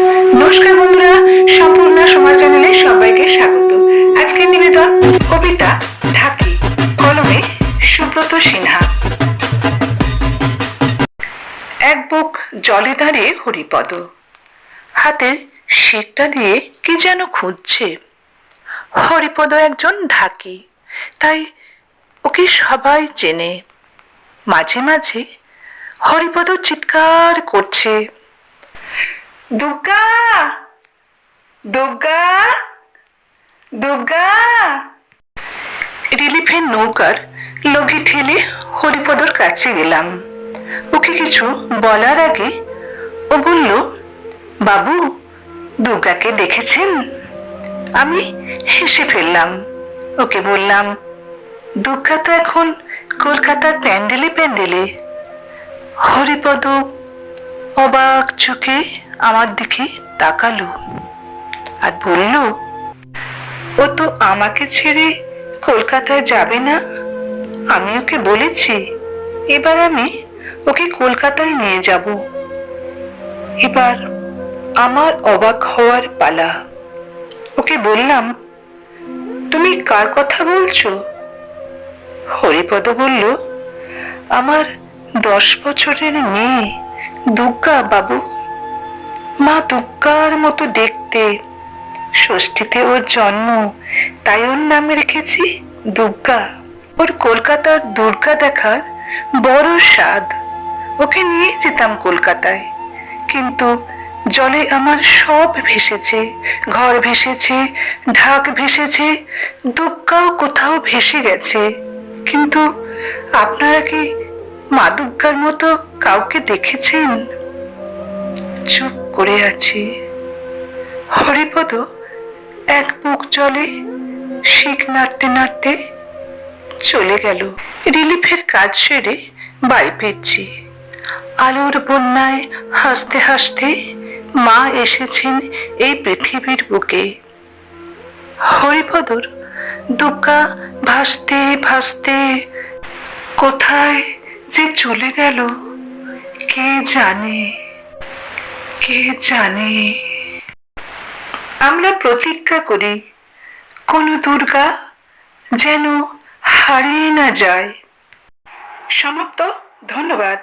নমস্কার বন্ধুরা, সম্পূর্ণ সমাজ চ্যানেলে সবাইকে স্বাগত। আজকের নিবেদন কবিতা ঢাকি, কলমে সুব্রত সিনহা। এক বুক জলে দাঁড়িয়ে হরিপদ। হাতের শিকটা দিয়ে কি যেন খুঁজছে। হরিপদ একজন ঢাকি, তাই ওকে সবাই চেনে। মাঝে মাঝে হরিপদ চিৎকার করছে। দুর্গা! দুর্গা! দুর্গা! রিলিফের নৌকার লগি ঠেলে হরিপদর কাছে গেলাম। ওকে কিছু বলার আগে ও বলল, বাবু, দুর্গাকে দেখেছেন? আমি হেসে ফেললাম। ওকে বললাম, দুর্গা তো এখন কলকাতার প্যান্ডেলে প্যান্ডেলে। হরিপদ অবাক চোখে আমার দিকে তাকালো আর বলল, ও তো আমাকে ছেড়ে কলকাতায় যাবে না? আমি ওকে বলেছি, এবার আমি ওকে কলকাতায় নিয়ে যাব। এবার আমার অবাক হওয়ার পালা। ওকে বললাম, তুমি কার কথা বলছো? হরিপদ বলল, আমার দশ বছরের মেয়ে। দুর্গা বাবু। মা দুর্গার মতো দেখতে। ষষ্ঠীতে ওর জন্ম। তাই ওর নামে রেখেছি দুর্গা। ওর কলকাতার দুর্গা দেখার বড় স্বাদ। ওকে নিয়ে যেতাম কলকাতায়। কিন্তু জলে আমার সব ভেসেছে। ঘর ভেসেছে, ঢাক ভেসেছে, দুর্গাও কোথাও ভেসে গেছে। কিন্তু আপনারা কি মা দুর্গার মতো কাউকে দেখেছেন? চুপ করে আছি। হরিপদ এক বুক জলে শিখ নাড়তে নাড়তে চলে গেল। রিলিফের কাজ সেরে বাড়ি ফিরছি। আলোর বন্যায় হাসতে হাসতে মা এসেছেন এই পৃথিবীর বুকে। হরিপদর দুর্গা ভাসতে ভাসতে কোথায় যে চলে গেল, কে জানে? কে জানে? আমরা প্রতিজ্ঞা করি, কোন দুর্গা যেন হারিয়ে না যায়। সমাপ্ত, ধন্যবাদ।